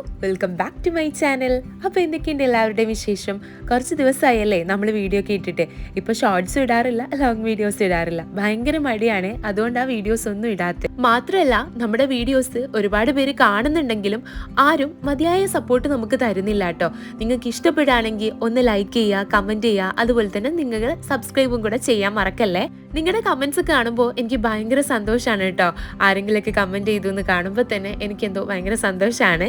YouTube. Welcome back to my channel അപ്പോൾ എന്തൊക്കെയുണ്ട് എല്ലാവരുടെയും വിശേഷം? കുറച്ച് ദിവസമായല്ലേ നമ്മൾ വീഡിയോ ഒക്കെ ഇട്ടിട്ട്. ഇപ്പോൾ ഷോർട്സ് ഇടാറില്ല ലോങ് വീഡിയോസ് ഇടാറില്ല. ഭയങ്കര മടിയാണ്. അതുകൊണ്ട് ആ വീഡിയോസ് ഒന്നും ഇടാത്ത. മാത്രമല്ല നമ്മുടെ വീഡിയോസ് ഒരുപാട് പേര് കാണുന്നുണ്ടെങ്കിലും ആരും മതിയായ സപ്പോർട്ട് നമുക്ക് തരുന്നില്ല കേട്ടോ. നിങ്ങൾക്ക് ഇഷ്ടപ്പെടുകയാണെങ്കിൽ ഒന്ന് ലൈക്ക് ചെയ്യുക കമന്റ് ചെയ്യുക. അതുപോലെ തന്നെ നിങ്ങൾ സബ്സ്ക്രൈബും കൂടെ ചെയ്യാൻ മറക്കല്ലേ? നിങ്ങളുടെ കമൻസ് കാണുമ്പോൾ എനിക്ക് ഭയങ്കര സന്തോഷമാണ് കേട്ടോ. ആരെങ്കിലുമൊക്കെ കമന്റ് ചെയ്തു എന്ന് കാണുമ്പോൾ തന്നെ എനിക്കെന്തോ ഭയങ്കര സന്തോഷമാണ്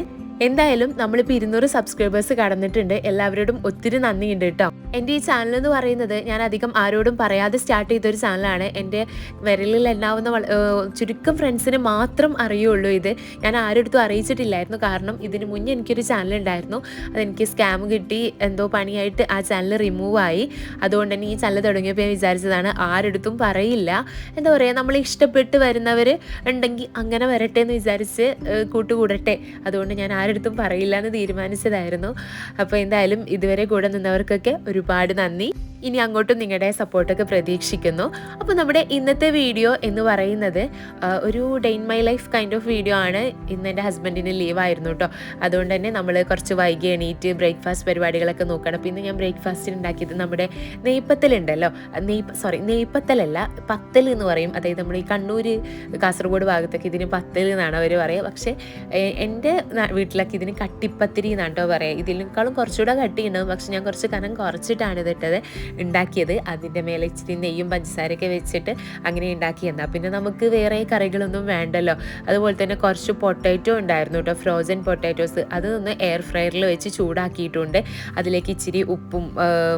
എന്തായാലും നമ്മളിപ്പോൾ ഇരുന്നൂറ് സബ്സ്ക്രൈബേഴ്സ് കടന്നിട്ടുണ്ട്. എല്ലാവരോടും ഒത്തിരി നന്ദിയുണ്ട് കേട്ടോ. എന്റെ ഈ ചാനൽ എന്ന് പറയുന്നത് ഞാൻ അധികം ആരോടും പറയാതെ സ്റ്റാർട്ട് ചെയ്തൊരു ചാനലാണ് എന്റെ വിരലിൽ എണ്ണാവുന്ന ചുരുക്കം ഫ്രണ്ട്സിന് മാത്രം അറിയുള്ളൂ ഇത്. ഞാൻ ആരോടത്തും അറിയിച്ചിട്ടില്ലായിരുന്നു. കാരണം ഇതിന് മുന്നേ എനിക്കൊരു ചാനൽ ഉണ്ടായിരുന്നു. അതെനിക്ക് സ്കാം കിട്ടി എന്തോ പണിയായിട്ട് ആ ചാനൽ റിമൂവ് ആയി. അതുകൊണ്ട് തന്നെ ഈ ചാനൽ തുടങ്ങിയപ്പോൾ ഞാൻ വിചാരിച്ചതാണ് ആരെടുത്തും പറയില്ല. എന്താ പറയുക നമ്മൾ ഇഷ്ടപ്പെട്ട് വരുന്നവർ ഉണ്ടെങ്കിൽ അങ്ങനെ വരട്ടെ എന്ന് വിചാരിച്ച് കൂട്ടുകൂടട്ടെ. അതുകൊണ്ട് ഞാൻ ആരെടുത്തും പറയില്ല എന്ന് തീരുമാനിച്ചതായിരുന്നു. അപ്പോൾ എന്തായാലും ഇതുവരെ കൂടെ നിന്നവർക്കൊക്കെ ഒരുപാട് നന്ദി. ഇനി അങ്ങോട്ടും നിങ്ങളുടെ സപ്പോർട്ടൊക്കെ പ്രതീക്ഷിക്കുന്നു. അപ്പോൾ നമ്മുടെ ഇന്നത്തെ വീഡിയോ എന്ന് പറയുന്നത് ഒരു day in my life kind of video ആണ്. ഇന്ന് എന്റെ ഹസ്ബൻഡിന് ലീവായിരുന്നു കേട്ടോ അതുകൊണ്ട് തന്നെ നമ്മൾ കുറച്ച് വൈകി എണീറ്റ് ബ്രേക്ക്ഫാസ്റ്റ് പരിപാടികളൊക്കെ നോക്കണം. അപ്പോൾ ഇന്ന് ഞാൻ ബ്രേക്ക്ഫാസ്റ്റിന് ഉണ്ടാക്കിയത് നമ്മുടെ നെയ്പ്പത്തലുണ്ടല്ലോ നെയ്പ് സോറി നെയ്പ്പത്തലല്ല പത്തൽ എന്ന് പറയും. അതായത് നമ്മൾ ഈ കണ്ണൂർ കാസർഗോഡ് ഭാഗത്തൊക്കെ ഇതിന് പത്തൽ എന്നാണ് അവർ പറയുക പക്ഷേ എന്റെ വീട്ടിലൊക്കെ ഇതിന് കട്ടിപ്പത്തിരി എന്നാണ് കേട്ടോ പറയുക ഇതിനേക്കാളും കുറച്ചുകൂടെ കട്ടി ഉണ്ടാവും പക്ഷെ ഞാൻ കുറച്ച് കനം കുറച്ചിട്ടാണ് ഇതിട്ടത് ഉണ്ടാക്കിയത്. അതിന്റെ മേലെ ഇച്ചിരി നെയ്യും പഞ്ചസാരയൊക്കെ വെച്ചിട്ട് അങ്ങനെ ഉണ്ടാക്കിയെന്നാൽ പിന്നെ നമുക്ക് വേറെ കറികളൊന്നും വേണ്ടല്ലോ. അതുപോലെ തന്നെ കുറച്ച് പൊട്ടാറ്റോ ഉണ്ടായിരുന്നു കേട്ടോ ഫ്രോസൺ പൊട്ടാറ്റോസ്. അത് എയർ ഫ്രയറിൽ വെച്ച് ചൂടാക്കിയിട്ടുണ്ട്. അതിലേക്ക് ഇച്ചിരി ഉപ്പും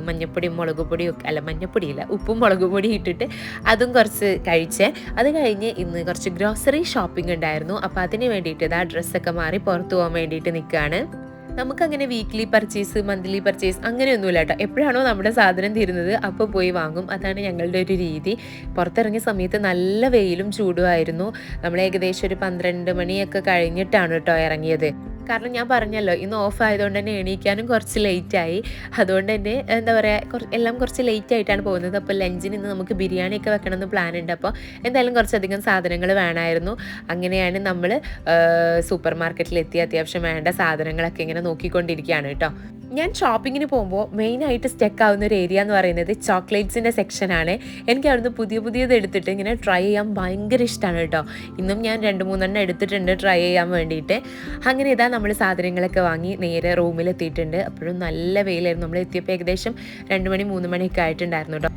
മഞ്ഞപ്പൊടിയും മുളക് പൊടിയും അല്ല മഞ്ഞപ്പൊടിയില്ല ഉപ്പും മുളക് പൊടിയും ഇട്ടിട്ട് അതും കുറച്ച് കഴിച്ചേ. അത് കഴിഞ്ഞ് ഇന്ന് കുറച്ച് ഗ്രോസറി ഷോപ്പിംഗ് ഉണ്ടായിരുന്നു. അപ്പോൾ അതിന് വേണ്ടിയിട്ട് ആ ഡ്രസ്സൊക്കെ മാറി പുറത്തു പോകാൻ വേണ്ടിയിട്ട് നിൽക്കുകയാണ്. നമുക്കങ്ങനെ വീക്ക്ലി പർച്ചേസ് മന്ത്ലി പർച്ചേസ് അങ്ങനെയൊന്നുമില്ല കേട്ടോ. എപ്പോഴാണോ നമ്മുടെ സാധനം തീരുന്നത് അപ്പോൾ പോയി വാങ്ങും. അതാണ് ഞങ്ങളുടെ ഒരു രീതി. പുറത്തിറങ്ങിയ സമയത്ത് നല്ല വെയിലും ചൂടുമായിരുന്നു നമ്മൾ ഏകദേശം ഒരു പന്ത്രണ്ട് മണിയൊക്കെ കഴിഞ്ഞിട്ടാണ് കേട്ടോ ഇറങ്ങിയത്. കാരണം ഞാൻ പറഞ്ഞല്ലോ ഇന്ന് ഓഫ് ആയതുകൊണ്ട് തന്നെ എണീക്കാനും കുറച്ച് ലേറ്റായി അതുകൊണ്ട് തന്നെ എന്താ പറയുക എല്ലാം കുറച്ച് ലേറ്റ് ആയിട്ടാണ് പോകുന്നത്. അപ്പോൾ ലഞ്ചിന് ഇന്ന് നമുക്ക് ബിരിയാണി ഒക്കെ വെക്കണം എന്ന് പ്ലാൻ ഉണ്ട്. അപ്പോൾ എന്തായാലും കുറച്ചധികം സാധനങ്ങൾ വേണമായിരുന്നു. അങ്ങനെയാണ് നമ്മൾ സൂപ്പർ മാർക്കറ്റിലെത്തി അത്യാവശ്യം വേണ്ട സാധനങ്ങളൊക്കെ ഇങ്ങനെ നോക്കിക്കൊണ്ടിരിക്കുകയാണ് കേട്ടോ. ഞാൻ ഷോപ്പിങ്ങിന് പോകുമ്പോൾ മെയിനായിട്ട് സ്റ്റെക്ക് ആവുന്ന ഒരു ഏരിയ എന്ന് പറയുന്നത് ചോക്ലേറ്റ്സിന്റെ സെക്ഷനാണ് എനിക്ക് അവിടുന്ന് പുതിയ പുതിയത് എടുത്തിട്ട് ഇങ്ങനെ ട്രൈ ചെയ്യാൻ ഭയങ്കര ഇഷ്ടമാണ് കേട്ടോ. ഇന്നും ഞാൻ രണ്ട് മൂന്നെണ്ണം എടുത്തിട്ടുണ്ട് ട്രൈ ചെയ്യാൻ വേണ്ടിയിട്ട്. അങ്ങനെ ഇതാ നമ്മൾ സാധനങ്ങളൊക്കെ വാങ്ങി നേരെ റൂമിലെത്തിയിട്ടുണ്ട്. അപ്പോഴും നല്ല വെയിലായിരുന്നു. നമ്മൾ എത്തിയപ്പോൾ ഏകദേശം രണ്ട് മണി മൂന്ന് മണിയൊക്കെ ആയിട്ടുണ്ടായിരുന്നു കേട്ടോ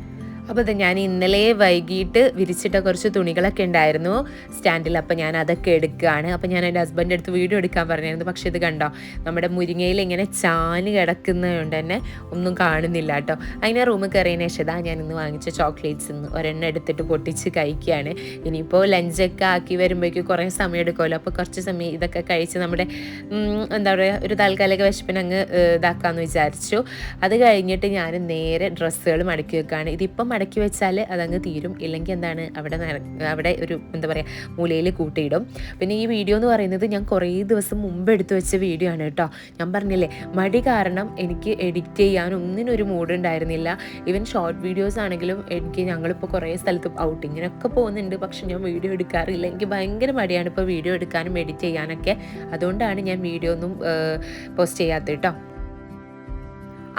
അപ്പോൾ അത് ഞാൻ ഇന്നലെ വൈകിട്ട് വിരിച്ചിട്ട കുറച്ച് തുണികളൊക്കെ ഉണ്ടായിരുന്നു. സ്റ്റാൻഡിൽ അപ്പോൾ ഞാൻ അതൊക്കെ എടുക്കുകയാണ്. അപ്പോൾ ഞാൻ എന്റെ ഹസ്ബൻഡ് അടുത്ത് വീഡിയോ എടുക്കാൻ പറഞ്ഞായിരുന്നു. പക്ഷേ ഇത് കണ്ടോ? നമ്മുടെ മുരിങ്ങയിൽ ഇങ്ങനെ ചാന് കിടക്കുന്നതുകൊണ്ട് തന്നെ ഒന്നും കാണുന്നില്ല കേട്ടോ. അതിനെ റൂമിൽ കയറിയതിന് ശേഷം ഞാൻ ഇന്ന് വാങ്ങിച്ച ചോക്ലേറ്റ്സ് ഇന്ന് ഒരെണ്ണം എടുത്തിട്ട് പൊട്ടിച്ച് കഴിക്കുകയാണ്. ഇനിയിപ്പോൾ ലഞ്ചൊക്കെ ആക്കി വരുമ്പോഴേക്കും കുറേ സമയം എടുക്കുമല്ലോ. അപ്പോൾ കുറച്ച് സമയം ഇതൊക്കെ കഴിച്ച് നമ്മുടെ എന്താ പറയുക ഒരു താൽക്കാലിക വിശപ്പിന് അങ്ങ് ഇതാക്കാമെന്ന് വിചാരിച്ചു. അത് കഴിഞ്ഞിട്ട് ഞാൻ നേരെ ഡ്രസ്സുകൾ മടക്കി വെക്കുകയാണ്. ഇതിപ്പം മടക്കി വെച്ചാൽ അതങ്ങ് തീരും. ഇല്ലെങ്കിൽ എന്താണ് അവിടെ അവിടെ ഒരു എന്താ പറയുക മൂലയിൽ കൂട്ടിയിടും. പിന്നെ ഈ വീഡിയോ എന്ന് പറയുന്നത് ഞാൻ കുറേ ദിവസം മുമ്പ് എടുത്തു വെച്ച വീഡിയോ ആണ് കേട്ടോ. ഞാൻ പറഞ്ഞില്ലേ മടി കാരണം എനിക്ക് എഡിറ്റ് ചെയ്യാൻ ഒന്നിനും ഒരു മൂഡ് ഉണ്ടായിരുന്നില്ല. ഈവൻ ഷോർട്ട് വീഡിയോസ് ആണെങ്കിലും എനിക്ക് ഞങ്ങളിപ്പോൾ കുറേ സ്ഥലത്ത് ഔട്ടിങ്ങിനൊക്കെ പോകുന്നുണ്ട്. പക്ഷെ ഞാൻ വീഡിയോ എടുക്കാറില്ല. എനിക്ക് ഭയങ്കര മടിയാണ് ഇപ്പോൾ വീഡിയോ എടുക്കാനും എഡിറ്റ് ചെയ്യാനൊക്കെ. അതുകൊണ്ടാണ് ഞാൻ വീഡിയോ ഒന്നും പോസ്റ്റ് ചെയ്യാത്തത് കേട്ടോ.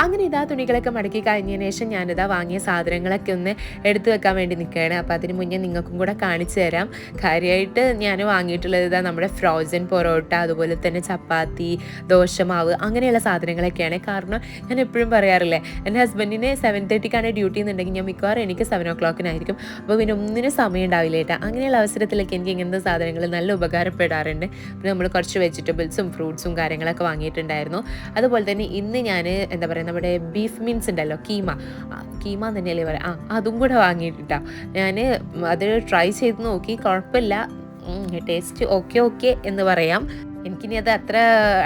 അങ്ങനെ ഇതാ തുണികളൊക്കെ മടക്കി കഴിഞ്ഞതിന് ശേഷം ഞാനിതാ വാങ്ങിയ സാധനങ്ങളൊക്കെ ഒന്ന് എടുത്തു വെക്കാൻ വേണ്ടി നിൽക്കുകയാണ്. അപ്പോൾ അതിന് മുന്നേ നിങ്ങൾക്കും കൂടെ കാണിച്ചു തരാം. കാര്യമായിട്ട് ഞാൻ വാങ്ങിയിട്ടുള്ളത് ഇതാ നമ്മുടെ ഫ്രോസൺ പൊറോട്ട അതുപോലെ തന്നെ ചപ്പാത്തി ദോശമാവ് അങ്ങനെയുള്ള സാധനങ്ങളൊക്കെയാണ്. കാരണം ഞാൻ എപ്പോഴും പറയാറില്ലേ എന്റെ ഹസ്ബൻഡിന് സെവൻ തേർട്ടിക്കാണ് ഡ്യൂട്ടി എന്നുണ്ടെങ്കിൽ ഞാൻ മിക്കവാറും എനിക്ക് സെവൻ ഒ ക്ലോക്കിനായിരിക്കും അപ്പോൾ പിന്നെ ഒന്നിനും സമയം ഉണ്ടാവില്ല ഏട്ടാ അങ്ങനെയുള്ള അവസരത്തിലൊക്കെ എനിക്ക് ഇങ്ങനത്തെ സാധനങ്ങൾ നല്ല ഉപകാരപ്പെടാറുണ്ട്. പിന്നെ നമ്മൾ കുറച്ച് വെജിറ്റബിൾസും ഫ്രൂട്ട്സും കാര്യങ്ങളൊക്കെ വാങ്ങിയിട്ടുണ്ടായിരുന്നു. അതുപോലെ തന്നെ ഇന്ന് ഞാൻ എന്താ പറയുക നമ്മുടെ ബീഫ് മീൻസ് ഉണ്ടല്ലോ കീമ. കീമ തന്നെയല്ലേ പറയാം. ആ അതും കൂടെ വാങ്ങിയിട്ടാ. ഞാൻ അത് ട്രൈ ചെയ്ത് നോക്കി കുഴപ്പമില്ല. ടേസ്റ്റ് ഓക്കെ ഓക്കെ എന്ന് പറയാം. എനിക്കിനി അത് അത്ര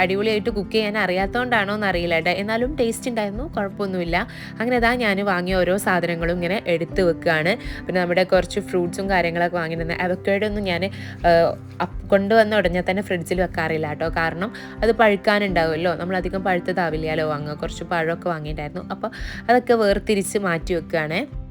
അടിപൊളിയായിട്ട് കുക്ക് ചെയ്യാൻ അറിയാത്തതുകൊണ്ടാണോ എന്ന് അറിയില്ല കേട്ടോ എന്നാലും ടേസ്റ്റ് ഉണ്ടായിരുന്നു കുഴപ്പമൊന്നുമില്ല അങ്ങനെ അതാ ഞാൻ വാങ്ങിയ ഓരോ സാധനങ്ങളും ഇങ്ങനെ എടുത്ത് വെക്കുകയാണ് പിന്നെ നമ്മുടെ കുറച്ച് ഫ്രൂട്ട്സും കാര്യങ്ങളൊക്കെ വാങ്ങിയിരുന്നു അവക്കേഡ് ഒന്നും ഞാൻ കൊണ്ടുവന്ന ഉടനെ തന്നെ ഫ്രിഡ്ജിൽ വെക്കാറില്ല കേട്ടോ കാരണം അത് പഴുക്കാനുണ്ടാവുമല്ലോ. നമ്മൾ അധികം പഴുത്തതാവില്ലല്ലോ വാങ്ങുക. കുറച്ച് പഴമൊക്കെ വാങ്ങിയിട്ടുണ്ടായിരുന്നു. അപ്പോൾ അതൊക്കെ വേർതിരിച്ച് മാറ്റി വെക്കുകയാണ്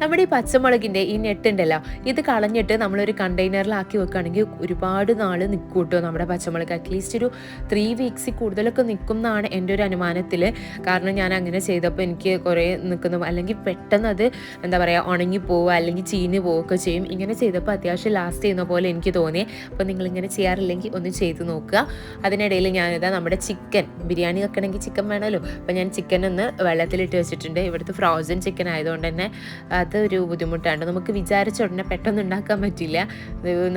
നമ്മുടെ ഈ പച്ചമുളകിന്റെ ഈ നെട്ടുണ്ടല്ലോ ഇത് കളഞ്ഞിട്ട് നമ്മളൊരു കണ്ടെയ്നറിലാക്കി വെക്കുകയാണെങ്കിൽ ഒരുപാട് നാൾ നിൽക്കും കേട്ടോ നമ്മുടെ പച്ചമുളക്. അറ്റ്ലീസ്റ്റ് ഒരു ത്രീ വീക്സിൽ കൂടുതലൊക്കെ നിൽക്കും എന്നാണ് എന്റെ ഒരു അനുമാനത്തിൽ കാരണം ഞാൻ അങ്ങനെ ചെയ്തപ്പോൾ എനിക്ക് കുറേ നിൽക്കുന്നു. അല്ലെങ്കിൽ പെട്ടെന്ന് അത് എന്താ പറയുക ഉണങ്ങി പോവുക അല്ലെങ്കിൽ ചീഞ്ഞ് പോവുകയൊക്കെ ചെയ്യും. ഇങ്ങനെ ചെയ്തപ്പോൾ അത്യാവശ്യം ലാസ്റ്റ് ചെയ്യുന്ന പോലെ എനിക്ക് തോന്നി. അപ്പോൾ നിങ്ങളിങ്ങനെ ചെയ്യാറില്ലെങ്കിൽ ഒന്ന് ചെയ്ത് നോക്കുക. അതിനിടയിൽ ഞാനിതാ നമ്മുടെ ചിക്കൻ ബിരിയാണി വെക്കണമെങ്കിൽ ചിക്കൻ വേണമല്ലോ. അപ്പോൾ ഞാൻ ചിക്കൻ ഒന്ന് വെള്ളത്തിലിട്ട് വെച്ചിട്ടുണ്ട്. ഇവിടുത്തെ ഫ്രോസൺ ചിക്കൻ ആയതുകൊണ്ട് തന്നെ അതൊരു ബുദ്ധിമുട്ടാണ്. നമുക്ക് വിചാരിച്ച ഉടനെ പെട്ടെന്ന് ഉണ്ടാക്കാൻ പറ്റില്ല.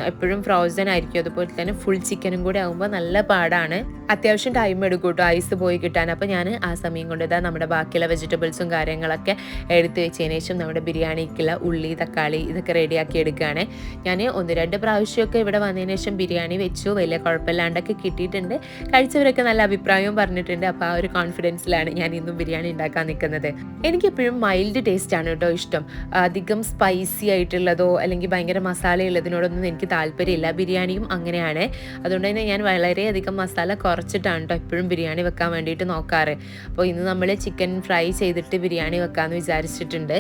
എപ്പോഴും ഫ്രോസൺ ആയിരിക്കും. അതുപോലെ തന്നെ ഫുൾ ചിക്കനും കൂടെ ആകുമ്പോൾ നല്ല പാടാണ്. അത്യാവശ്യം ടൈം എടുക്കും കേട്ടോ ഐസ് പോയി കിട്ടാൻ. അപ്പോൾ ഞാൻ ആ സമയം കൊണ്ട് ഇതാ നമ്മുടെ ബാക്കിയുള്ള വെജിറ്റബിൾസും കാര്യങ്ങളൊക്കെ എടുത്ത് വെച്ചതിന് ശേഷം നമ്മുടെ ബിരിയാണിക്കുള്ള ഉള്ളി തക്കാളി ഇതൊക്കെ റെഡിയാക്കി എടുക്കുകയാണ്. ഞാൻ ഒന്ന് രണ്ട് പ്രാവശ്യമൊക്കെ ഇവിടെ വന്നതിന് ശേഷം ബിരിയാണി വെച്ചു. വലിയ കുഴപ്പമില്ലാണ്ടൊക്കെ കിട്ടിയിട്ടുണ്ട്. കഴിച്ചവരൊക്കെ നല്ല അഭിപ്രായവും പറഞ്ഞിട്ടുണ്ട്. അപ്പോൾ ആ ഒരു കോൺഫിഡൻസിലാണ് ഞാൻ ഇന്നും ബിരിയാണി ഉണ്ടാക്കാൻ നിൽക്കുന്നത്. എനിക്കെപ്പോഴും മൈൽഡ് ടേസ്റ്റ് ആണ് കേട്ടോ ഇഷ്ടം. അധികം സ്പൈസി ആയിട്ടുള്ളതോ അല്ലെങ്കിൽ ഭയങ്കര മസാല ഉള്ളതിനോടൊന്നും എനിക്ക് താല്പര്യമില്ല. ബിരിയാണിയും അങ്ങനെയാണ്. അതുകൊണ്ട് തന്നെ ഞാൻ വളരെയധികം മസാല കുറച്ചിട്ടാണ് കേട്ടോ എപ്പോഴും ബിരിയാണി വെക്കാൻ വേണ്ടിയിട്ട് നോക്കാറ്. അപ്പോൾ ഇന്ന് നമ്മൾ ചിക്കൻ ഫ്രൈ ചെയ്തിട്ട് ബിരിയാണി വെക്കാമെന്ന് വിചാരിച്ചിട്ടുണ്ട്.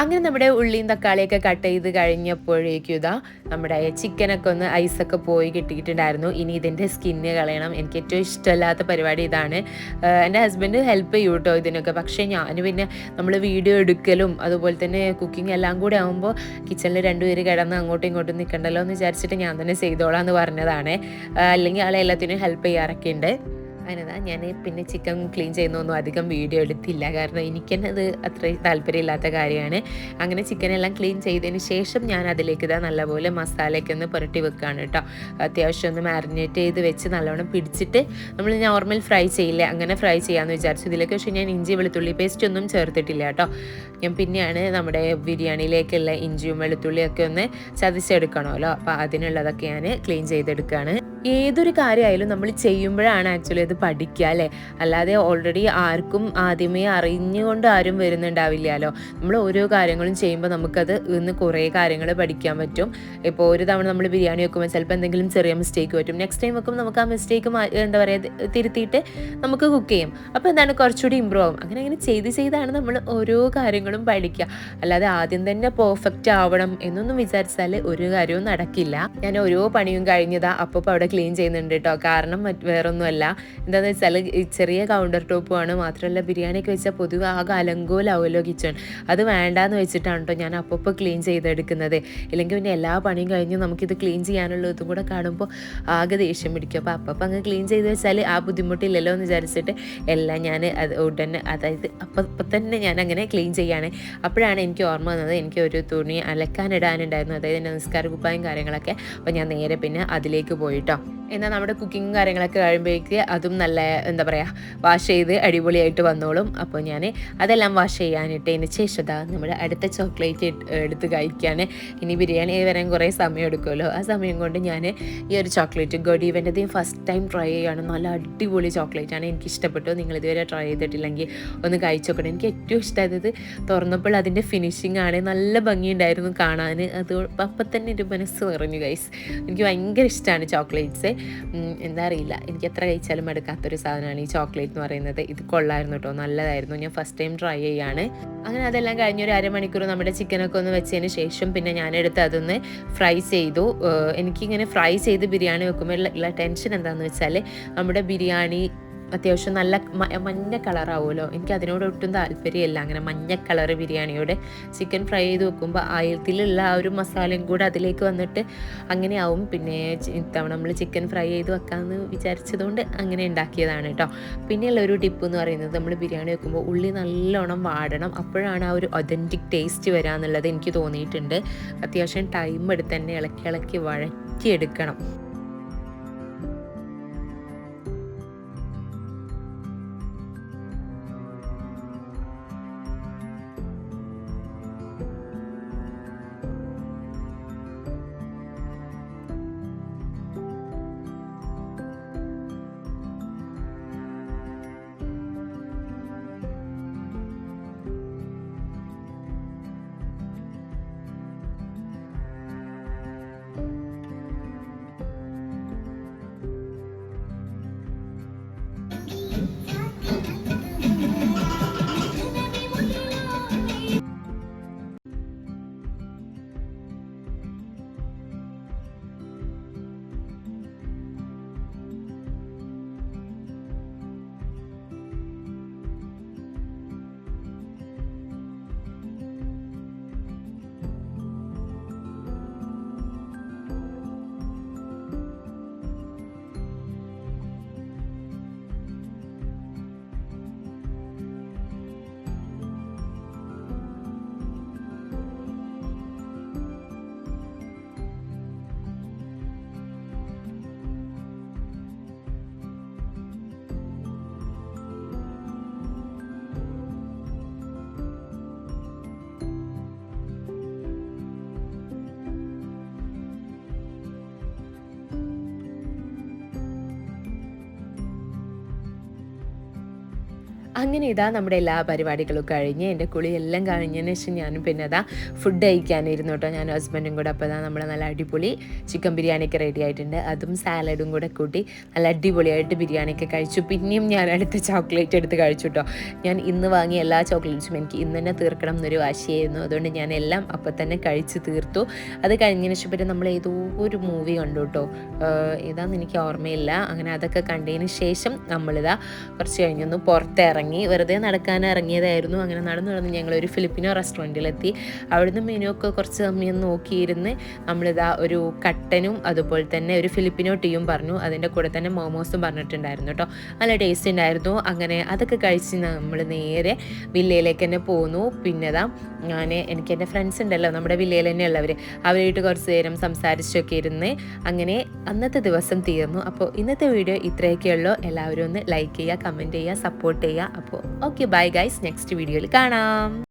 അങ്ങനെ നമ്മുടെ ഉള്ളിയും തക്കാളിയൊക്കെ കട്ട് ചെയ്ത് കഴിഞ്ഞപ്പോഴേക്കും ഇതാ നമ്മുടെ ചിക്കനൊക്കെ ഒന്ന് ഐസൊക്കെ പോയി കിട്ടിയിട്ടുണ്ടായിരുന്നു. ഇനി ഇതിന്റെ സ്കിന്ന് കളയണം. എനിക്ക് ഏറ്റവും ഇഷ്ടമല്ലാത്ത പരിപാടി ഇതാണ്. എന്റെ ഹസ്ബൻഡ് ഹെൽപ്പ് ചെയ്യും കേട്ടോ ഇതിനൊക്കെ. പക്ഷേ ഞാൻ പിന്നെ നമ്മൾ വീഡിയോ എടുക്കലും അതുപോലെ തന്നെ കുക്കിംഗ് എല്ലാം കൂടെ ആകുമ്പോൾ കിച്ചണിൽ രണ്ടുപേര് കിടന്ന് അങ്ങോട്ടും ഇങ്ങോട്ടും നിൽക്കണ്ടല്ലോ എന്ന് വിചാരിച്ചിട്ട് ഞാൻ തന്നെ ചെയ്തോളാം എന്ന് പറഞ്ഞതാണ് അല്ലെങ്കിൽ ആളെ എല്ലാത്തിനും ഹെൽപ്പ് ചെയ്യാറൊക്കെ ഉണ്ട്. അതിനതാ ഞാൻ പിന്നെ ചിക്കൻ ക്ലീൻ ചെയ്യുന്നൊന്നും അധികം വീഡിയോ എടുത്തില്ല. കാരണം എനിക്ക് തന്നെ അത് അത്ര താല്പര്യമില്ലാത്ത കാര്യമാണ്. അങ്ങനെ ചിക്കനെല്ലാം ക്ലീൻ ചെയ്തതിന് ശേഷം ഞാൻ അതിലേക്ക് ഇതാ നല്ലപോലെ മസാലയൊക്കെ ഒന്ന് പുരട്ടി വെക്കുകയാണ് കേട്ടോ അത്യാവശ്യം ഒന്ന് മാരിനേറ്റ് ചെയ്ത് വെച്ച് നല്ലോണം പിടിച്ചിട്ട് നമ്മൾ നോർമൽ ഫ്രൈ ചെയ്യില്ല അങ്ങനെ ഫ്രൈ ചെയ്യാമെന്ന് വിചാരിച്ചു. ഇതിലേക്ക് പക്ഷേ ഞാൻ ഇഞ്ചി വെളുത്തുള്ളി പേസ്റ്റ് ഒന്നും ചേർത്തിട്ടില്ല കേട്ടോ ഞാൻ പിന്നെയാണ് നമ്മുടെ ബിരിയാണിയിലേക്കുള്ള ഇഞ്ചിയും വെളുത്തുള്ളിയും ഒക്കെ ഒന്ന് ചതച്ചെടുക്കണമല്ലോ. അപ്പോൾ അതിനുള്ളതൊക്കെ ഞാൻ ക്ലീൻ ചെയ്തെടുക്കുകയാണ് ഏതൊരു കാര്യമായാലും നമ്മൾ ചെയ്യുമ്പോഴാണ് ആക്ച്വലി അത് പഠിക്കുക അല്ലേ? അല്ലാതെ ഓൾറെഡി ആർക്കും ആദ്യമേ അറിഞ്ഞുകൊണ്ട് ആരും വരുന്നുണ്ടാവില്ലല്ലോ. നമ്മൾ ഓരോ കാര്യങ്ങളും ചെയ്യുമ്പോൾ നമുക്കത് ഇന്ന് കുറേ കാര്യങ്ങൾ പഠിക്കാൻ പറ്റും. ഇപ്പോൾ ഒരു തവണ നമ്മൾ ബിരിയാണി വെക്കുമ്പോൾ ചിലപ്പോൾ എന്തെങ്കിലും ചെറിയ മിസ്റ്റേക്ക് പറ്റും. നെക്സ്റ്റ് ടൈം വെക്കുമ്പോൾ നമുക്ക് ആ മിസ്റ്റേക്ക് എന്താ പറയുക തിരുത്തിയിട്ട് നമുക്ക് കുക്ക് ചെയ്യും. അപ്പോൾ എന്താണ്? കുറച്ചുകൂടി ഇമ്പ്രൂവ് ആവും. അങ്ങനെ അങ്ങനെ ചെയ്ത് ചെയ്താണ് നമ്മൾ ഓരോ കാര്യങ്ങളും പഠിക്കുക. അല്ലാതെ ആദ്യം തന്നെ പെർഫെക്റ്റ് ആവണം എന്നൊന്നും വിചാരിച്ചാൽ ഒരു കാര്യവും നടക്കില്ല. ഞാൻ ഓരോ പണിയും കഴിഞ്ഞതാ. അപ്പോൾ അവിടെ ക്ലീൻ ചെയ്യുന്നുണ്ട് കേട്ടോ കാരണം വേറൊന്നുമല്ല. എന്താണെന്ന് വെച്ചാൽ ചെറിയ കൗണ്ടർ ടോപ്പുമാണ് മാത്രമല്ല ബിരിയാണിയൊക്കെ വെച്ചാൽ പൊതുവെ ആകെ അലങ്കോലാവുമല്ലോ കിച്ചൺ അത് വേണ്ടാന്ന് വെച്ചിട്ടാണ് കേട്ടോ ഞാൻ അപ്പോൾ ക്ലീൻ ചെയ്തെടുക്കുന്നത്. ഇല്ലെങ്കിൽ പിന്നെ എല്ലാ പണിയും കഴിഞ്ഞ് നമുക്കിത് ക്ലീൻ ചെയ്യാനുള്ള ഇതും കൂടെ കാണുമ്പോൾ ആകെ ദേഷ്യം പിടിക്കും. അപ്പോൾ അപ്പം അങ്ങ് ക്ലീൻ ചെയ്ത് വെച്ചാൽ ആ ബുദ്ധിമുട്ടില്ലല്ലോ എന്ന് വിചാരിച്ചിട്ട് എല്ലാം ഞാൻ അത് ഉടനെ അതായത് അപ്പം അപ്പം തന്നെ ഞാൻ അങ്ങനെ ക്ലീൻ ചെയ്യാണ് അപ്പോഴാണ് എനിക്ക് ഓർമ്മ വന്നത് എനിക്ക് ഒരു തുണി അലക്കാനിടാനുണ്ടായിരുന്നു. അതായത് എന്റെ നിസ്കാര കുപ്പായും കാര്യങ്ങളൊക്കെ. അപ്പോൾ ഞാൻ നേരെ പിന്നെ അതിലേക്ക് പോയിട്ടോ എന്നാൽ നമ്മുടെ കുക്കിങ്ങും കാര്യങ്ങളൊക്കെ കഴിയുമ്പോഴേക്ക് അതും നല്ല എന്താ പറയുക വാഷ് ചെയ്ത് അടിപൊളിയായിട്ട് വന്നോളും. അപ്പോൾ ഞാൻ അതെല്ലാം വാഷ് ചെയ്യാനിട്ടതിന് ശേഷം നമ്മുടെ അടുത്ത ചോക്ലേറ്റ് എടുത്ത് കഴിക്കാൻ ഇനി ബിരിയാണി വരാൻ കുറേ സമയം എടുക്കുമല്ലോ ആ സമയം കൊണ്ട് ഞാൻ ഈ ഒരു ചോക്ലേറ്റ് ഗഡീവന്റെത് ഫസ്റ്റ് ടൈം ട്രൈ ചെയ്യുകയാണ് നല്ല അടിപൊളി ചോക്ലേറ്റാണ് എനിക്ക് ഇഷ്ടപ്പെട്ടു. നിങ്ങൾ ഇതുവരെ ട്രൈ ചെയ്തിട്ടില്ലെങ്കിൽ ഒന്ന് കഴിച്ചു നോക്കണം. എനിക്ക് ഏറ്റവും ഇഷ്ടമായത് തുറന്നപ്പോൾ അതിന്റെ ഫിനിഷിംഗ് ആണ്. നല്ല ഭംഗിയുണ്ടായിരുന്നു കാണാൻ. അത് അപ്പം തന്നെ ഒരു മനസ്സ് നിറഞ്ഞു ഗൈസ് എനിക്ക് ഭയങ്കര ഇഷ്ടമാണ് ചോക്ലേറ്റ്സ് എന്താ അറിയില്ല. എനിക്ക് എത്ര കഴിച്ചാലും എടുക്കാത്തൊരു സാധനമാണ് ഈ ചോക്ലേറ്റ് എന്ന് പറയുന്നത്. ഇത് കൊള്ളായിരുന്നു കേട്ടോ നല്ലതായിരുന്നു. ഞാൻ ഫസ്റ്റ് ടൈം ട്രൈ ചെയ്യാണ്. അങ്ങനെ അതെല്ലാം കഴിഞ്ഞ ഒരു അരമണിക്കൂർ നമ്മുടെ ചിക്കനൊക്കെ ഒന്ന് വെച്ചതിന് ശേഷം പിന്നെ ഞാനെടുത്ത് അതൊന്ന് ഫ്രൈ ചെയ്തു. എനിക്കിങ്ങനെ ഫ്രൈ ചെയ്ത് ബിരിയാണി വെക്കുമ്പോൾ ഉള്ള ടെൻഷൻ എന്താണെന്ന് വെച്ചാൽ നമ്മുടെ ബിരിയാണി അത്യാവശ്യം നല്ല മഞ്ഞ കളറാവുമല്ലോ. എനിക്ക് അതിനോട് ഒട്ടും താല്പര്യമില്ല. അങ്ങനെ മഞ്ഞ കളർ ബിരിയാണിയോട് ചിക്കൻ ഫ്രൈ ചെയ്ത് വെക്കുമ്പോൾ ആയിരത്തിലുള്ള ആ ഒരു മസാലയും കൂടെ അതിലേക്ക് വന്നിട്ട് അങ്ങനെ ആവും പിന്നെ ഇത്തവണ നമ്മൾ ചിക്കൻ ഫ്രൈ ചെയ്ത് വെക്കാമെന്ന് വിചാരിച്ചതുകൊണ്ട് അങ്ങനെ ഉണ്ടാക്കിയതാണ് കേട്ടോ പിന്നെയുള്ള ഒരു ടിപ്പ് എന്ന് പറയുന്നത് നമ്മൾ ബിരിയാണി വെക്കുമ്പോൾ ഉള്ളി നല്ലോണം വാടണം. അപ്പോഴാണ് ആ ഒരു ഒതന്റിക് ടേസ്റ്റ് വരിക എന്നുള്ളത് എനിക്ക് തോന്നിയിട്ടുണ്ട്. അത്യാവശ്യം ടൈം എടുത്ത് തന്നെ ഇളക്കി ഇളക്കി വഴറ്റിയെടുക്കണം. അങ്ങനെ ഇതാ നമ്മുടെ എല്ലാ പരിപാടികളും കഴിഞ്ഞ് എന്റെ കുളി എല്ലാം കഴിഞ്ഞതിന് ശേഷം ഞാനും പിന്നെ അതാ ഫുഡ് കഴിക്കാനിരുന്നു കേട്ടോ. ഞാൻ ഹസ്ബൻഡും കൂടെ അപ്പോൾ അതാ നമ്മൾ നല്ല അടിപൊളി ചിക്കൻ ബിരിയാണിയൊക്കെ റെഡി ആയിട്ടുണ്ട്. അതും സാലഡും കൂടെ കൂട്ടി നല്ല അടിപൊളിയായിട്ട് ബിരിയാണിയൊക്കെ കഴിച്ചു. പിന്നെയും ഞാൻ അടുത്ത ചോക്ലേറ്റ് എടുത്ത് കഴിച്ചു കേട്ടോ. ഞാൻ ഇന്ന് വാങ്ങിയ എല്ലാ ചോക്ലേറ്റ്സും എനിക്ക് ഇന്ന് തന്നെ തീർക്കണം എന്നൊരു വാശിയായിരുന്നു. അതുകൊണ്ട് ഞാൻ എല്ലാം അപ്പം തന്നെ കഴിച്ച് തീർത്തു. അത് കഴിഞ്ഞതിന് ശേഷം പിന്നെ നമ്മൾ ഏതോ ഒരു മൂവി കണ്ടു കേട്ടോ. ഏതാണെന്ന് എനിക്ക് ഓർമ്മയില്ല. അങ്ങനെ അതൊക്കെ കണ്ടതിന് ശേഷം നമ്മളിതാ കുറച്ച് കഴിഞ്ഞൊന്ന് പുറത്തിറങ്ങി വെറുതെ നടക്കാൻ ഇറങ്ങിയതായിരുന്നു. അങ്ങനെ നടന്നു നടന്ന് ഞങ്ങൾ ഒരു ഫിലിപ്പിനോ റെസ്റ്റോറന്റിലെത്തി. അവിടുന്ന് മെനു ഒക്കെ കുറച്ച് സമയം നോക്കിയിരുന്ന് നമ്മളിതാ ഒരു കട്ടനും അതുപോലെ തന്നെ ഒരു ഫിലിപ്പിനോ ടീയും പറഞ്ഞു. അതിന്റെ കൂടെ തന്നെ മോമോസും പറഞ്ഞിട്ടുണ്ടായിരുന്നു കേട്ടോ. നല്ല ടേസ്റ്റ് ഉണ്ടായിരുന്നു. അങ്ങനെ അതൊക്കെ കഴിച്ച് നമ്മൾ നേരെ വില്ലയിലേക്ക് തന്നെ പോന്നു. പിന്നെ ദാ ഞാൻ എനിക്ക് എന്റെ ഫ്രണ്ട്സ് ഉണ്ടല്ലോ നമ്മുടെ വില്ലയിൽ തന്നെ ഉള്ളവർ അവരായിട്ട് കുറച്ച് നേരം സംസാരിച്ചൊക്കെ ഇരുന്ന് അങ്ങനെ അന്നത്തെ ദിവസം തീർന്നു. അപ്പോൾ ഇന്നത്തെ വീഡിയോ ഇത്രയൊക്കെയുള്ളൂ. എല്ലാവരും ഒന്ന് ലൈക്ക് ചെയ്യുക കമന്റ് ചെയ്യുക സപ്പോർട്ട് ചെയ്യുക. അപ്പോൾ ഓക്കെ ബൈ ഗൈസ്. നെക്സ്റ്റ് വീഡിയോയിൽ കാണാം.